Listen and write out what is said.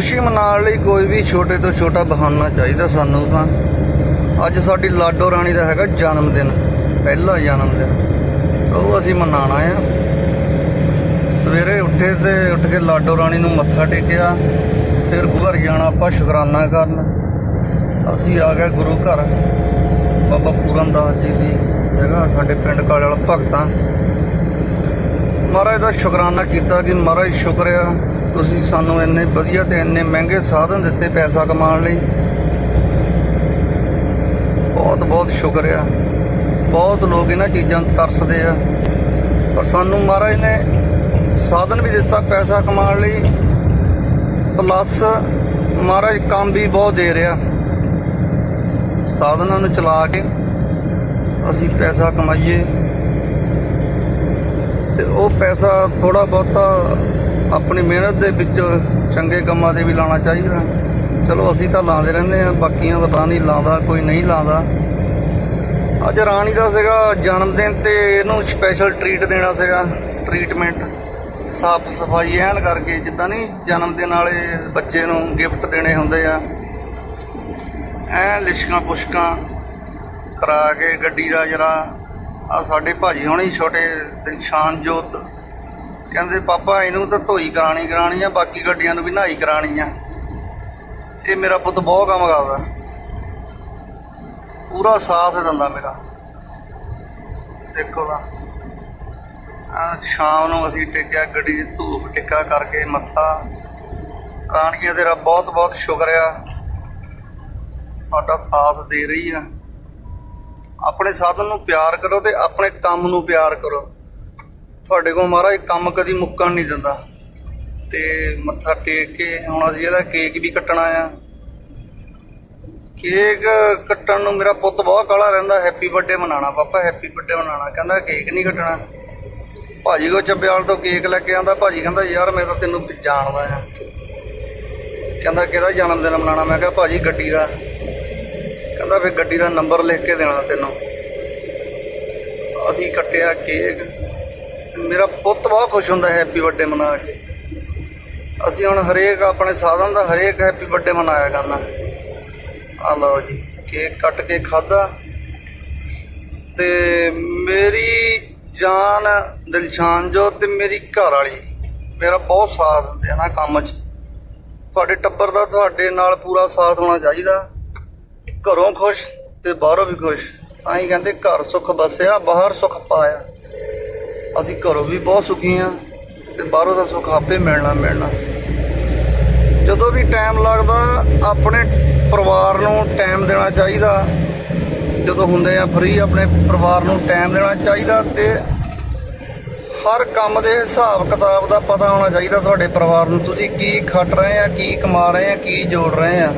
ਖੁਸ਼ੀ ਮਨਾਉਣ ਲਈ ਕੋਈ ਵੀ ਛੋਟੇ ਤੋਂ ਛੋਟਾ ਬਹਾਨਾ ਚਾਹੀਦਾ ਸਾਨੂੰ ਤਾਂ। ਅੱਜ ਸਾਡੀ ਲਾਡੋ ਰਾਣੀ ਦਾ ਹੈਗਾ ਜਨਮ ਦਿਨ, ਪਹਿਲਾ ਜਨਮ ਦਿਨ। ਉਹ ਅਸੀਂ ਮਨਾਉਣਾ ਆ ਸਵੇਰੇ ਉੱਠੇ ਤੇ ਉੱਠ ਕੇ ਲਾਡੋ ਰਾਣੀ ਨੂੰ ਮੱਥਾ ਟੇਕਿਆ, ਫਿਰ ਘਰ ਜਾਣਾ ਆਪਾਂ ਸ਼ੁਕਰਾਨਾ ਕਰਨ। ਅਸੀਂ ਆ ਗਏ ਗੁਰੂ ਘਰ। ਬਾਬਾ ਪੂਰਨ ਦਾਸ ਜੀ ਦੀ ਜਗ੍ਹਾ, ਸਾਡੇ ਪਿੰਡ ਕਾਲੇ ਵਾਲਾ ਭਗਤਾਂ। ਮਹਾਰਾਜ ਦਾ ਸ਼ੁਕਰਾਨਾ ਕੀਤਾ ਕਿ ਮਹਾਰਾਜ ਸ਼ੁਕਰ ਆ। ਤੁਸੀਂ ਸਾਨੂੰ ਇੰਨੇ ਵਧੀਆ ਤੇ ਇੰਨੇ ਮਹਿੰਗੇ ਸਾਧਨ ਦਿੱਤੇ ਪੈਸਾ ਕਮਾਉਣ ਲਈ। ਬਹੁਤ ਬਹੁਤ ਸ਼ੁਕਰੀਆ ਬਹੁਤ ਲੋਕ ਇਹਨਾਂ ਚੀਜ਼ਾਂ ਨੂੰ ਤਰਸਦੇ ਆ। ਪਰ ਸਾਨੂੰ ਮਹਾਰਾਜ ਨੇ ਸਾਧਨ ਵੀ ਦਿੱਤਾ ਪੈਸਾ ਕਮਾਉਣ ਲਈ। ਪਲੱਸ ਮਹਾਰਾਜ ਕੰਮ ਵੀ ਬਹੁਤ ਦੇ ਰਿਹਾ। ਸਾਧਨਾਂ ਨੂੰ ਚਲਾ ਕੇ ਅਸੀਂ ਪੈਸਾ ਕਮਾਈਏ। ਤੇ ਉਹ ਪੈਸਾ ਥੋੜਾ ਬਹੁਤਾ ਆਪਣੀ ਮਿਹਨਤ ਦੇ ਵਿੱਚ ਚੰਗੇ ਕੰਮਾਂ ਤੇ ਵੀ ਲਾਉਣਾ ਚਾਹੀਦਾ। ਚਲੋ, ਅਸੀਂ ਤਾਂ ਲਾਉਂਦੇ ਰਹਿੰਦੇ ਆ ਬਾਕੀਆਂ ਦਾ ਪਤਾ ਨਹੀਂ ਲਾਉਂਦਾ, ਕੋਈ ਨਹੀਂ ਲਾਉਂਦਾ। ਅੱਜ ਰਾਣੀ ਦਾ ਸੀਗਾ ਜਨਮ ਦਿਨ ਤੇ ਇਹਨੂੰ ਸਪੈਸ਼ਲ ਟ੍ਰੀਟ ਦੇਣਾ ਸੀਗਾ ਟ੍ਰੀਟਮੈਂਟ ਸਾਫ਼ ਸਫ਼ਾਈ ਐਨ ਕਰਕੇ, ਜਿੱਦਾਂ ਨਹੀਂ ਜਨਮ ਦਿਨ ਵਾਲੇ ਬੱਚੇ ਨੂੰ ਗਿਫਟ ਦੇਣੇ ਹੁੰਦੇ ਆ। ਐ ਲਿਸ਼ਕਾਂ ਪੁਸ਼ਕਾਂ ਕਰਾ ਕੇ ਗੱਡੀ ਦਾ ਜਰਾ ਆ ਸਾਡੇ ਭਾਜੀ ਹੋਣੀ ਛੋਟੇ ਦਿਲਸ਼ਾਨ ਜੋਤ ਕਹਿੰਦੇ, ਪਾਪਾ, ਇਹਨੂੰ ਤਾਂ ਧੋਈ ਕਰਾਣੀ ਕਰਾਣੀ ਆ, ਬਾਕੀ ਗੱਡੀਆਂ ਨੂੰ ਵੀ ਨਹਾਈ ਕਰਾਣੀ ਆ। ਇਹ ਮੇਰਾ ਪੁੱਤ ਬਹੁਤ ਕੰਮ ਕਰਦਾ। ਪੂਰਾ ਸਾਥ ਦਿੰਦਾ ਮੇਰਾ। ਦੇਖੋ ਤਾਂ। ਆ ਸ਼ਾਮ ਨੂੰ ਅਸੀਂ ਟੇਕਿਆ, ਗੱਡੀ 'ਚ ਧੂਪ ਟਿੱਕਾ ਕਰਕੇ ਮੱਥਾ। ਰਾਣੀਏ ਤੇਰਾ ਬਹੁਤ ਬਹੁਤ ਸ਼ੁਕਰ ਆ। ਸਾਡਾ ਸਾਥ ਦੇ ਰਹੀ ਆ। ਆਪਣੇ ਸਾਧਨ ਨੂੰ ਪਿਆਰ ਕਰੋ ਤੇ ਆਪਣੇ ਕੰਮ ਨੂੰ ਪਿਆਰ ਕਰੋ। ਤੁਹਾਡੇ ਕੋਲ ਮਹਾਰਾਜ, ਕੰਮ ਕਦੀ ਮੁੱਕਣ ਨਹੀਂ ਦਿੰਦਾ। ਤੇ ਮੱਥਾ ਟੇਕ ਕੇ ਹੁਣ ਅਸੀਂ ਇਹਦਾ ਕੇਕ ਵੀ ਕੱਟਣਾ ਆ। ਕੇਕ ਕੱਟਣ ਨੂੰ ਮੇਰਾ ਪੁੱਤ ਬਹੁਤ ਕਾਲਾ ਰਹਿੰਦਾ ਹੈਪੀ ਬਰਥਡੇ ਮਨਾਣਾ ਪਾਪਾ ਹੈਪੀ ਬਰਥਡੇ ਮਨਾਣਾ ਕਹਿੰਦਾ ਕੇਕ ਨਹੀਂ ਕੱਟਣਾ। ਭਾਜੀ ਕੋ ਚੱਬਿਆਲ ਤੋਂ ਕੇਕ ਲੈ ਕੇ ਆਂਦਾ, ਭਾਜੀ ਕਹਿੰਦਾ, ਯਾਰ ਮੈਂ ਤਾਂ ਤੈਨੂੰ ਜਾਣਦਾ ਆ। ਕਹਿੰਦਾ, ਕਿਹਦਾ ਜਨਮ ਦਿਨ ਮਨਾਣਾ ਮੈਂ ਕਿਹਾ, ਭਾਜੀ ਗੱਡੀ ਦਾ। ਕਹਿੰਦਾ, ਫਿਰ ਗੱਡੀ ਦਾ ਨੰਬਰ ਲਿਖ ਕੇ ਦੇਣਾ ਤੈਨੂੰ। ਅਸੀਂ ਕੱਟਿਆ ਕੇਕ। ਮੇਰਾ ਪੁੱਤ ਬਹੁਤ ਖੁਸ਼ ਹੁੰਦਾ ਹੈਪੀ ਬਰਥਡੇ ਮਨਾ ਕੇ ਅਸੀਂ ਹੁਣ ਹਰੇਕ ਆਪਣੇ ਸਾਧਨ ਦਾ ਹਰੇਕ ਹੈਪੀ ਬਰਥਡੇ ਮਨਾਇਆ ਕਰਨਾ। ਆ ਲਓ ਜੀ, ਕੇਕ ਕੱਟ ਕੇ ਖਾਦਾ ਤੇ ਮੇਰੀ ਜਾਨ ਦਿਲਸ਼ਾਨ ਜੋ ਤੇ ਮੇਰੀ ਘਰ ਵਾਲੀ। ਮੇਰਾ ਬਹੁਤ ਸਾਥ ਦਿੰਦੇ ਆ ਨਾ ਕੰਮ 'ਚ। ਤੁਹਾਡੇ ਟੱਬਰ ਦਾ ਤੁਹਾਡੇ ਨਾਲ ਪੂਰਾ ਸਾਥ ਹੋਣਾ ਚਾਹੀਦਾ। ਘਰੋਂ ਖੁਸ਼ ਤੇ ਬਾਹਰੋਂ ਵੀ ਖੁਸ਼। ਤਾਂ ਹੀ ਕਹਿੰਦੇ ਘਰ ਸੁੱਖ ਬਸਿਆ, ਬਾਹਰ ਸੁੱਖ ਪਾਇਆ। ਅਸੀਂ ਘਰੋਂ ਵੀ ਬਹੁਤ ਸੁਖੀ ਆ ਤੇ ਬਾਹਰੋਂ ਦਾ ਸੁੱਖ ਆਪੇ ਮਿਲਣਾ ਮਿਲਣਾ। ਜਦੋਂ ਵੀ ਟਾਈਮ ਲੱਗਦਾ, ਆਪਣੇ ਪਰਿਵਾਰ ਨੂੰ ਟਾਈਮ ਦੇਣਾ ਚਾਹੀਦਾ। ਜਦੋਂ ਹੁੰਦੇ ਆ ਫ੍ਰੀ ਆਪਣੇ ਪਰਿਵਾਰ ਨੂੰ ਟਾਈਮ ਦੇਣਾ ਚਾਹੀਦਾ ਤੇ ਹਰ ਕੰਮ ਦੇ ਹਿਸਾਬ ਕਿਤਾਬ ਦਾ ਪਤਾ ਹੋਣਾ ਚਾਹੀਦਾ ਤੁਹਾਡੇ ਪਰਿਵਾਰ ਨੂੰ। ਤੁਸੀਂ ਕੀ ਖੱਟ ਰਹੇ ਆ, ਕੀ ਕਮਾ ਰਹੇ ਆ, ਕੀ ਜੋੜ ਰਹੇ ਆ?